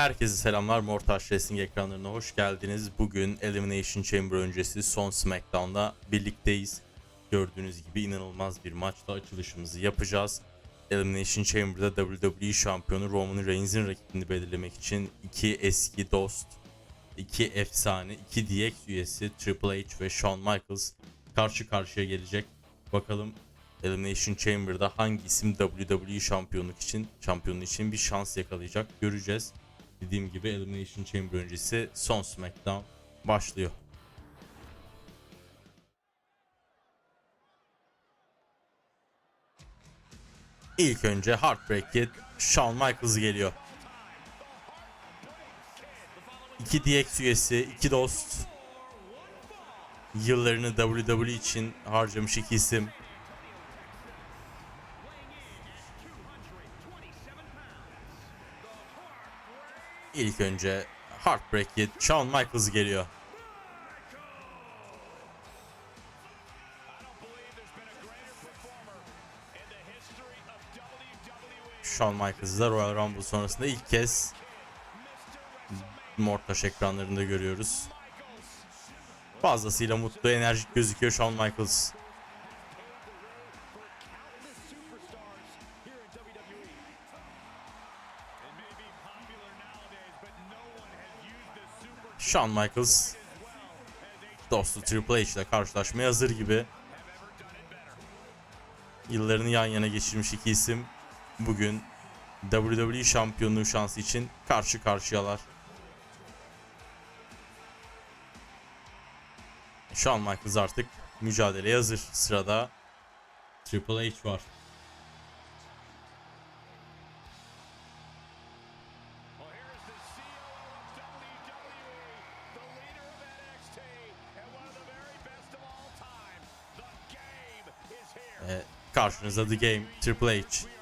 Herkese selamlar Mortaş Racing ekranlarına hoş geldiniz. Bugün Elimination Chamber öncesi son Smackdown'da birlikteyiz. Gördüğünüz gibi inanılmaz bir maçla açılışımızı yapacağız. Elimination Chamber'da WWE şampiyonu Roman Reigns'in rakibini belirlemek için iki eski dost, iki efsane, iki DX üyesi Triple H ve Shawn Michaels karşı karşıya gelecek. Bakalım Elimination Chamber'da hangi isim WWE şampiyonluk için şampiyonluğu için bir şans yakalayacak göreceğiz. Dediğim gibi Elimination Chamber öncesi son SmackDown başlıyor. İlk önce Heartbreak Kid Shawn Michaels geliyor. İki DX üyesi, iki dost. Yıllarını WWE için harcamış iki isim. İlk önce Heartbreak Kid Shawn Michaels geliyor. Shawn Michaels'ı da Royal Rumble sonrasında ilk kez Mortaş ekranlarında görüyoruz. Fazlasıyla mutlu, enerjik gözüküyor Shawn Michaels. Shawn Michaels dostu Triple H ile karşılaşmaya hazır gibi. Yıllarını yan yana geçirmiş iki isim bugün WWE şampiyonluğu şansı için karşı karşıyalar. Shawn Michaels artık mücadeleye hazır. Sırada Triple H var. Ve karşınızda The Game Triple H.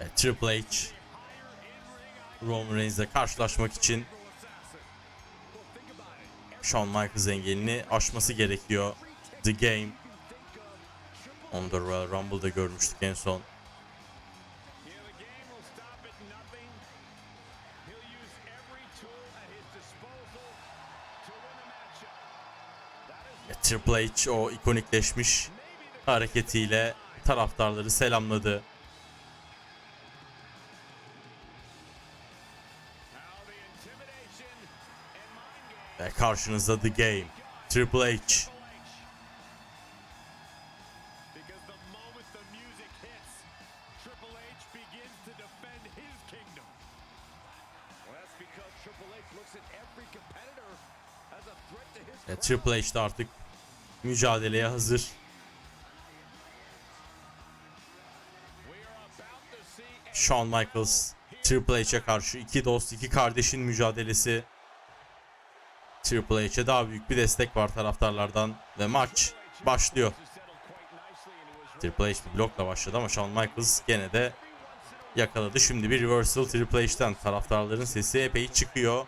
Ve Triple H Roman Reigns'le karşılaşmak için Shawn Michaels engelini aşması gerekiyor. The Game. Onu da Royal Rumble'da görmüştük en son. The the Ve Triple H o ikonikleşmiş hareketiyle taraftarları selamladı. As a threat to his Ve Triple H de artık mücadeleye hazır. Shawn Michaels Triple H'e karşı iki dost, iki kardeşin mücadelesi. Triple H'e daha büyük bir destek var taraftarlardan ve maç başlıyor. Triple H bir blokla başladı ama Shawn Michaels gene de yakaladı. Şimdi bir reversal Triple H'ten taraftarların sesi epey çıkıyor.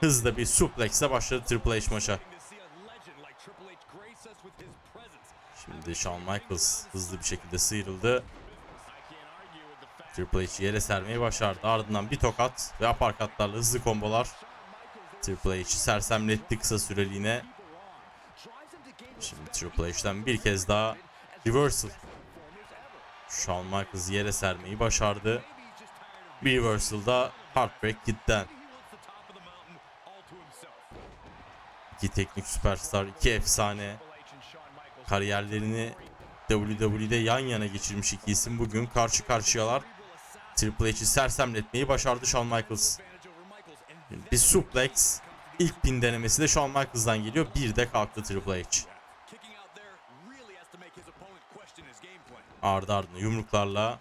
Hızlı bir suplexle başladı Triple H maça. H. Şimdi Shawn Michaels hızlı bir şekilde sıyrıldı. Triple H'i yere sermeyi başardı. Ardından bir tokat ve aparkatlarla hızlı kombolar. Triple H'i sersemletti kısa süreliğine. Şimdi Triple H'den bir kez daha reversal. Shawn Michaels yere sermeyi başardı. Reversal'da Heartbreak Kid'den. İki teknik süperstar, iki efsane. Kariyerlerini WWE'de yan yana geçirmiş iki isim bugün karşı karşıyalar. Triple H'i sersemletmeyi başardı Shawn Michaels. Bir suplex. ilk pin denemesi de Shawn Michaels'dan geliyor. Bir de kalktı Triple H. Ardı ardına yumruklarla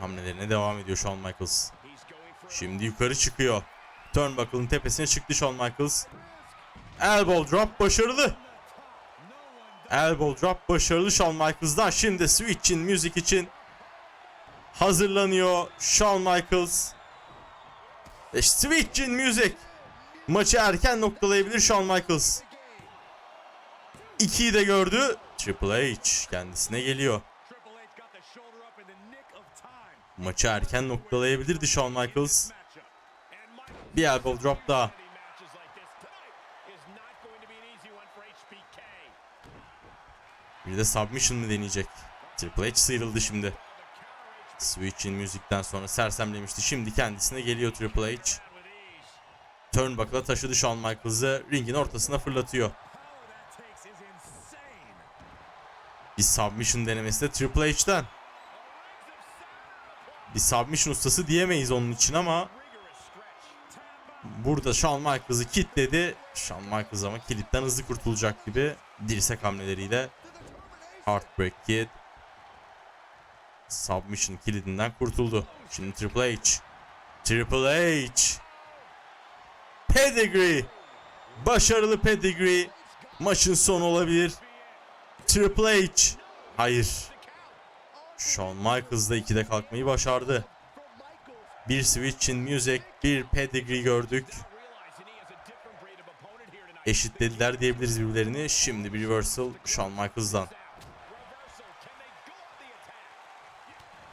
hamlelerine devam ediyor Shawn Michaels. Şimdi yukarı çıkıyor. Turnbuckle'ın tepesine çıktı Shawn Michaels. Elbow drop başarılı. Elbow drop başarılı Shawn Michaels'dan. Şimdi switch için, müzik için hazırlanıyor Shawn Michaels. Ve switch için müzik. Maçı erken noktalayabilir Shawn Michaels. 2'yi de gördü. Triple H kendisine geliyor. Maçı erken noktalayabilirdi Shawn Michaels. Bir elbow drop daha. Bir de submission mı deneyecek? Triple H sıyrıldı şimdi. Switch'in müzikten sonra sersemlemişti. Şimdi kendisine geliyor Triple H. Turnbuckle'a taşıdı Shawn Michaels'ı ringin ortasına fırlatıyor. Bir submission denemesi de Triple H'den. Bir submission ustası diyemeyiz onun için ama burada Shawn Michaels'ı kilitledi. Shawn Michaels ama kilitten hızlı kurtulacak gibi dirsek hamleleriyle Heartbreak Kid submission kilidinden kurtuldu. Şimdi Triple H. Triple H. Pedigree. Başarılı pedigree. Maçın sonu olabilir. Triple H. Hayır. Shawn Michaels da 2'de kalkmayı başardı. Bir switch in music, bir pedigree gördük. Eşitlediler diyebiliriz birbirlerini. Şimdi bir reversal Shawn Michaels'dan. Reversal. Can they go on the attack?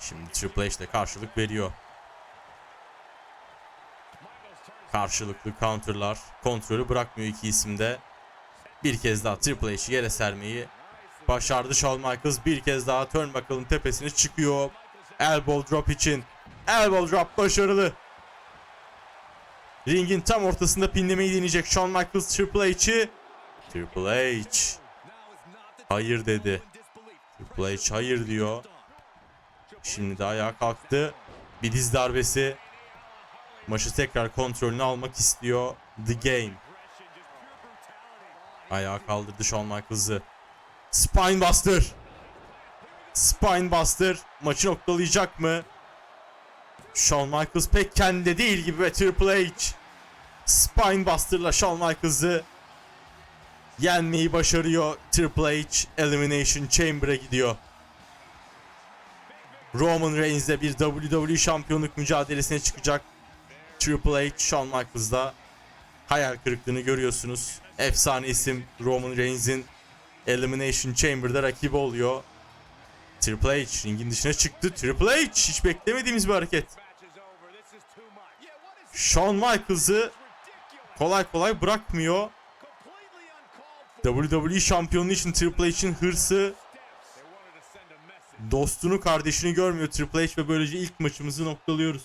Şimdi Triple H de karşılık veriyor. Karşılıklı counterlar. Kontrolü bırakmıyor iki isimde. Bir kez daha Triple H'i yere sermeyi başardı Shawn Michaels. Bir kez daha Turnbuckle'ın tepesine çıkıyor. Elbow drop için. Elbow drop başarılı. Ringin tam ortasında pinlemeyi deneyecek Shawn Michaels Triple H'i. Triple H. Hayır dedi. Triple H hayır diyor. Şimdi de ayağa kalktı. Bir diz darbesi. Maçı tekrar kontrolünü almak istiyor. The Game. Ayağa kaldırdı Shawn Michaels'ı. Spinebuster. Spinebuster. Maçı noktalayacak mı? Shawn Michaels pek kendinde değil gibi ve Triple H. Spinebuster'la Shawn Michaels'ı yenmeyi başarıyor. Triple H Elimination Chamber'a gidiyor. Roman Reigns'le bir WWE şampiyonluk mücadelesine çıkacak. Triple H, Shawn Michaels'da hayal kırıklığını görüyorsunuz. Efsane isim Roman Reigns'in Elimination Chamber'da rakibi oluyor. Triple H ringin dışına çıktı. Triple H hiç beklemediğimiz bir hareket. Shawn Michaels'ı kolay kolay bırakmıyor. WWE şampiyonluğu için Triple H'in hırsı dostunu kardeşini görmüyor Triple H ve böylece ilk maçımızı noktalıyoruz.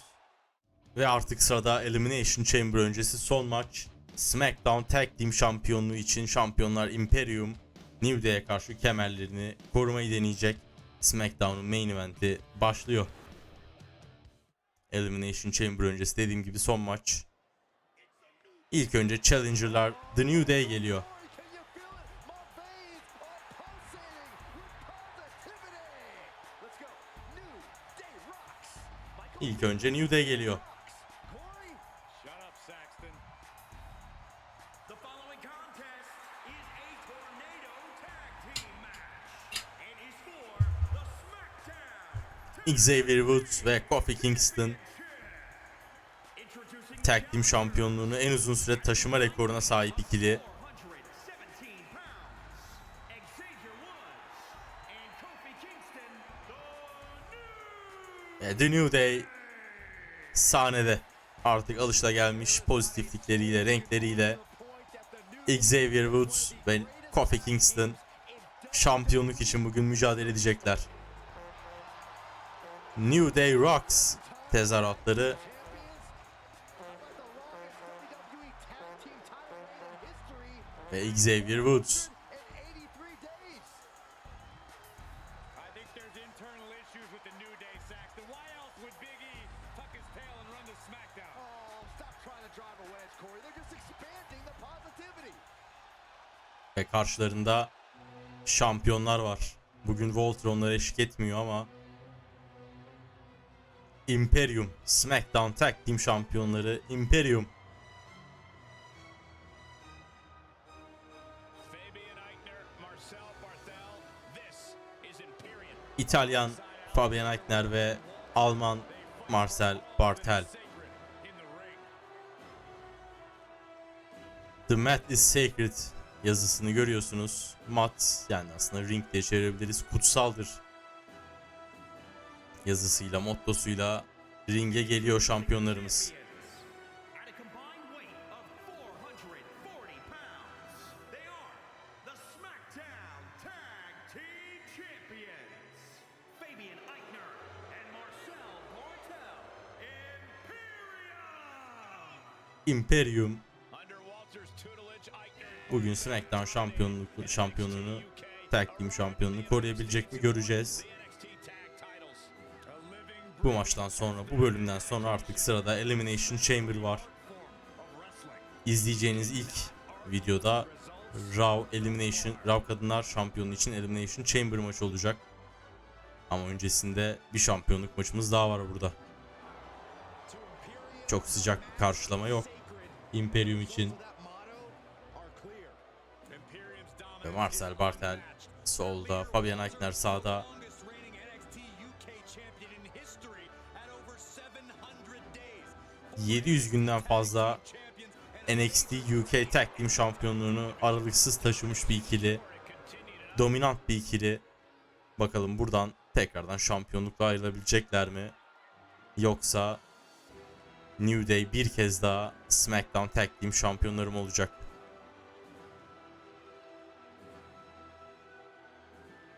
Ve artık sırada Elimination Chamber öncesi son maç. SmackDown Tag Team şampiyonluğu için şampiyonlar Imperium New Day'e karşı kemerlerini korumayı deneyecek. SmackDown'un main eventi başlıyor. Elimination Chamber öncesi dediğim gibi son maç. İlk önce Challenger'lar The New Day geliyor. İlk önce New Day geliyor. Xavier Woods ve Kofi Kingston Tag Team şampiyonluğunu en uzun süre taşıma rekoruna sahip ikili. E, The New Day sahnede artık alışılagelmiş pozitiflikleriyle, renkleriyle Xavier Woods ve Kofi Kingston şampiyonluk için bugün mücadele edecekler. New Day Rocks tezahüratları ve Xavier Woods. Ve karşılarında şampiyonlar var. Bugün Walter onlara eşlik etmiyor ama Imperium SmackDown Tag Team şampiyonları Imperium Eichner. İtalyan Fabian Aichner ve Alman Marcel Bartel. The Mat is Sacred yazısını görüyorsunuz. Mat yani aslında ring diye çevirebiliriz. Kutsaldır. Yazısıyla, mottosuyla ringe geliyor şampiyonlarımız. At a combined weight of 440 pounds, they are the SmackDown Tag Team Champions, Fabian Eichner and Marcel Bartel, Imperium! Bugün SmackDown şampiyonluk şampiyonluğunu Tag Team şampiyonluğunu koruyabilecek mi göreceğiz. Bu maçtan sonra, bu bölümden sonra artık sırada Elimination Chamber var. İzleyeceğiniz ilk videoda Raw Elimination, Raw Kadınlar Şampiyonu için Elimination Chamber maçı olacak. Ama öncesinde bir şampiyonluk maçımız daha var burada. Çok sıcak bir karşılama yok. Imperium için ve Marcel Bartel solda, Fabian Aichner sağda. longest reigning NXT UK champion in history at over 700 days. 700 günden fazla NXT UK Tag Team şampiyonluğunu aralıksız taşımış bir ikili. Dominant bir ikili. Bakalım buradan tekrardan şampiyonlukla ayrılabilecekler mi? Yoksa New Day bir kez daha SmackDown Tag Team şampiyonları mı olacak?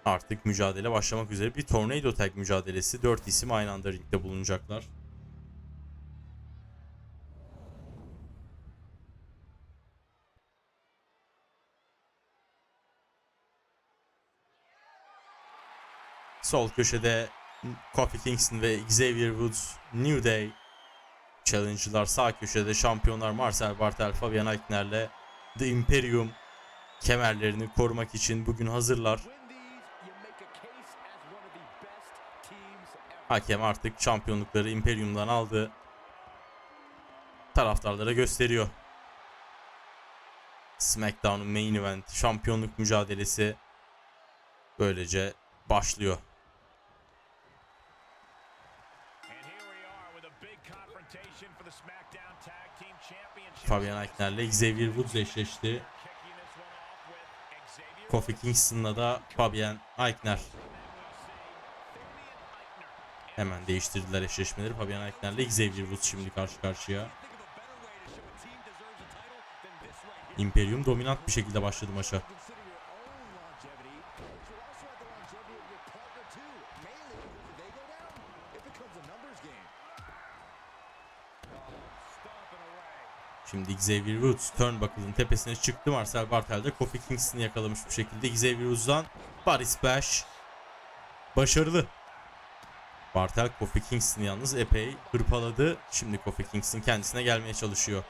Artık mücadele başlamak üzere bir Tornado Tag mücadelesi. 4 isim aynı anda ringde bulunacaklar. Sol köşede Kofi Kingston ve Xavier Woods New Day Challenger'lar sağ köşede şampiyonlar Marcel Bartel, Fabian Aichner'le The Imperium kemerlerini korumak için bugün hazırlar. Hakem artık şampiyonlukları Imperium'dan aldı. Taraftarlara gösteriyor. SmackDown'un main event şampiyonluk mücadelesi böylece başlıyor. Fabian Aichner'le Xavier Woods eşleşti. Kofi Kingston'la da Fabian Aichner. Hemen değiştirdiler eşleşmeleri. Fabian Aichner'le Xavier Woods şimdi karşı karşıya. Imperium dominant bir şekilde başladı maça. Şimdi Xavier Woods turnbuckle'ın tepesine çıktı. Marcel Bartel de Kofi Kingston'ı yakalamış bir şekilde. Xavier Woods'dan Body Splash. Başarılı. Bartel Kofi Kingston'ı yalnız epey hırpaladı. Şimdi Kofi Kingston kendisine gelmeye çalışıyor.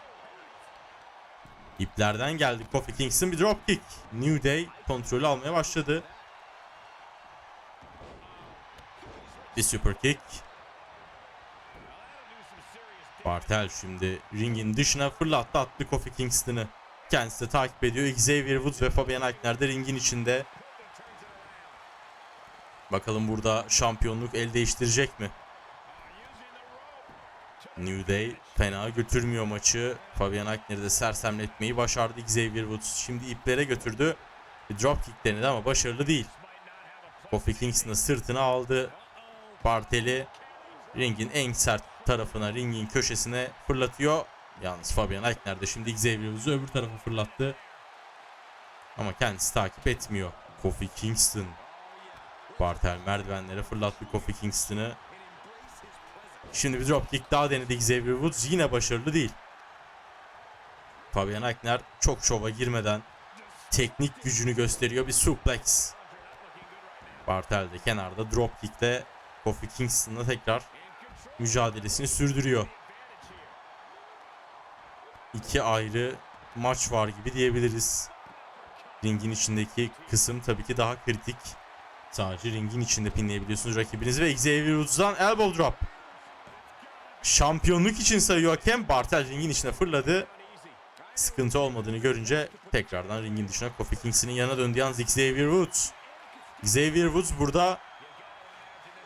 İplerden geldi Kofi Kingston bir drop kick. New Day kontrolü almaya başladı. Bir super kick. Bartel şimdi ringin dışına fırlattı attı Kofi Kingston'ı. Kendisi de takip ediyor. Xavier Woods ve Fabian Aichner de ringin içinde. Bakalım burada şampiyonluk el değiştirecek mi? New Day fena götürmüyor maçı. Fabian Aichner'i de sersemletmeyi başardı Xavier Woods. Şimdi iplere götürdü. Bir drop kick denedi ama başarılı değil. Kofi Kingston'ı sırtına aldı. Bartel'i ringin en sert tarafına, ringin köşesine fırlatıyor. Yalnız Fabian Aichner de şimdi Xavier Woods'u öbür tarafa fırlattı. Ama kendisi takip etmiyor. Kofi Kingston. Bartel merdivenlere fırlattı Kofi Kingston'ı. Şimdi bir dropkick daha denedi Xavier Woods. Yine başarılı değil. Fabian Aichner çok şova girmeden teknik gücünü gösteriyor. Bir suplex. Bartel de kenarda dropkick'te Kofi Kingston'la tekrar mücadelesini sürdürüyor. İki ayrı maç var gibi diyebiliriz. Ringin içindeki kısım tabii ki daha kritik. Sadece ringin içinde pinleyebiliyorsunuz rakibinizi ve Xavier Woods'dan elbow drop. Şampiyonluk için sayıyor hakem. Bartel ringin içine fırladı. Sıkıntı olmadığını görünce tekrardan ringin dışına Kofi Kingston'ın yanına döndü yalnız Xavier Woods. Xavier Woods burada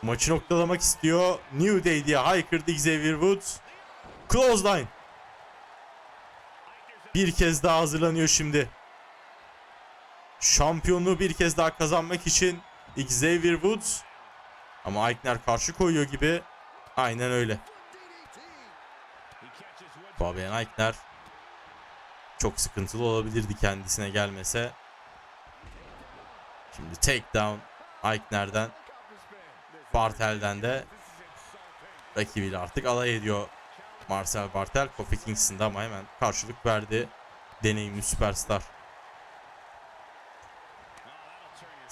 maçı noktalamak istiyor. New Day diye haykırdı Xavier Woods. Close line. Bir kez daha hazırlanıyor şimdi. Şampiyonluğu bir kez daha kazanmak için Xavier Woods. Ama Eichner karşı koyuyor gibi. Aynen öyle. Fabian Eichner çok sıkıntılı olabilirdi kendisine gelmese. Şimdi takedown Eichner'den Bartel'den de rakibiyle artık alay ediyor Marcel Bartel. Kofi Kingston'da ama hemen karşılık verdi. Deneyimli süperstar.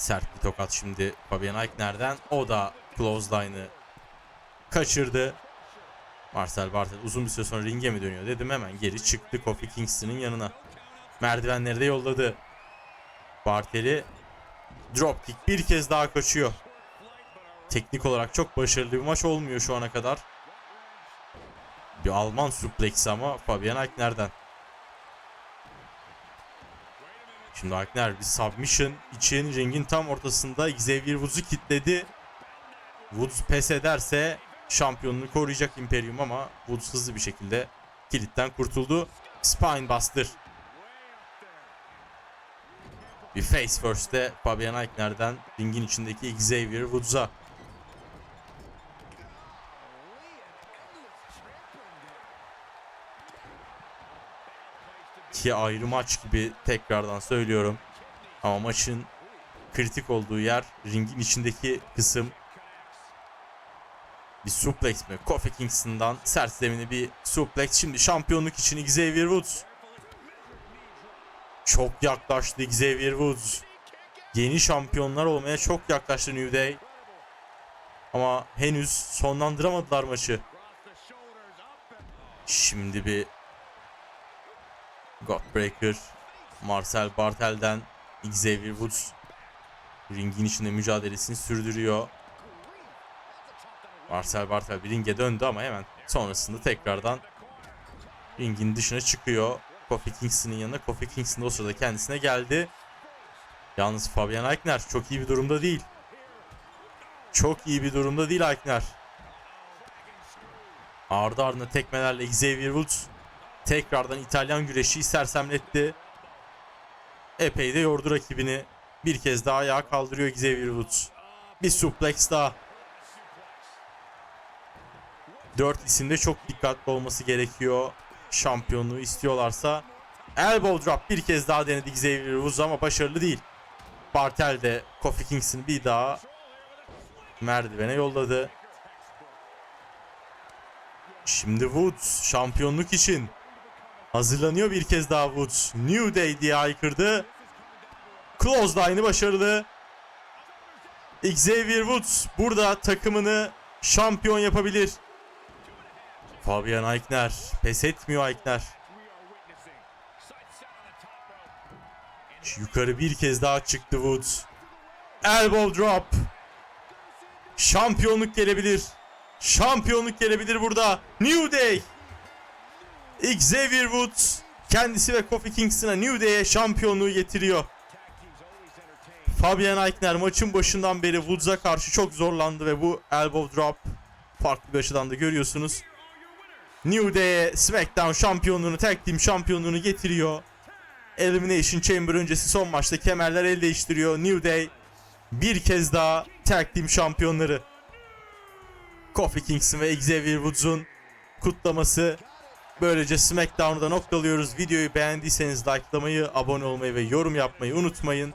Sert bir tokat şimdi Fabian Eichner'den. O da clothesline'ı kaçırdı. Marcel Bartel uzun bir süre sonra ringe mi dönüyor dedim hemen geri çıktı Kofi Kingston'ın yanına. Merdivenleri de yolladı. Bartel'i dropkick bir kez daha kaçıyor. Teknik olarak çok başarılı bir maç olmuyor şu ana kadar. Bir Alman suplex ama Fabian Eichner'den. Şimdi Eichner bir submission için ringin tam ortasında Xavier Woods'u kilitledi. Woods pes ederse şampiyonluğu koruyacak Imperium ama Woods hızlı bir şekilde kilitten kurtuldu. Spine Buster. Bir face first'te Fabian Eichner'den ringin içindeki Xavier Woods'a. İki ayrı maç gibi tekrardan söylüyorum. Ama maçın kritik olduğu yer ringin içindeki kısım. Bir suplex mi? Kofi Kingston'dan sert zemine bir suplex. Şimdi şampiyonluk için Xavier Woods. Çok yaklaştı Xavier Woods. Yeni şampiyonlar olmaya çok yaklaştı New Day. Ama henüz sonlandıramadılar maçı. Şimdi bir Godbreaker Marcel Bartel'den Xavier Woods ringin içinde mücadelesini sürdürüyor. Marcel Bartel bir ringe döndü ama hemen sonrasında tekrardan ringin dışına çıkıyor. Kofi Kingston'ın yanına. Kofi Kingston o sırada kendisine geldi. Yalnız Fabian Eichner çok iyi bir durumda değil. Çok iyi bir durumda değil Eichner. Ardı ardına tekmelerle Xavier Woods tekrardan İtalyan güreşi sersemletti. Epey de yordu rakibini. Bir kez daha ayağa kaldırıyor Xavier Woods. Bir suplex daha. Dört isimde çok dikkatli olması gerekiyor. Şampiyonluğu istiyorlarsa. Elbow drop bir kez daha denedi Xavier Woods ama başarılı değil. Bartel de Kofi Kingston bir daha merdivene yolladı. Şimdi Woods şampiyonluk için hazırlanıyor bir kez daha Woods. New Day diye haykırdı. Close line'ı başarılı. Xavier Woods burada takımını şampiyon yapabilir. Fabian Eichner pes etmiyor Eichner. Yukarı bir kez daha çıktı Woods. Elbow drop. Şampiyonluk gelebilir. Şampiyonluk gelebilir burada. New Day. Xavier Woods kendisi ve Kofi Kingston'a New Day'e şampiyonluğu getiriyor. Fabian Eichner maçın başından beri Woods'a karşı çok zorlandı ve bu elbow drop farklı bir açıdan da görüyorsunuz. New Day'e SmackDown şampiyonluğunu, Tag Team şampiyonluğunu getiriyor. Elimination Chamber öncesi son maçta kemerler el değiştiriyor. New Day bir kez daha Tag Team şampiyonları. Kofi Kingston ve Xavier Woods'un kutlaması. Böylece SmackDown'da noktalıyoruz. Videoyu beğendiyseniz likelamayı, abone olmayı ve yorum yapmayı unutmayın.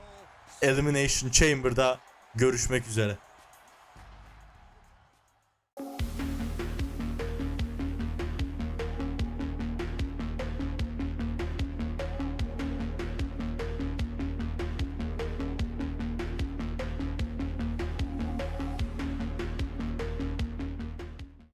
Elimination Chamber'da görüşmek üzere.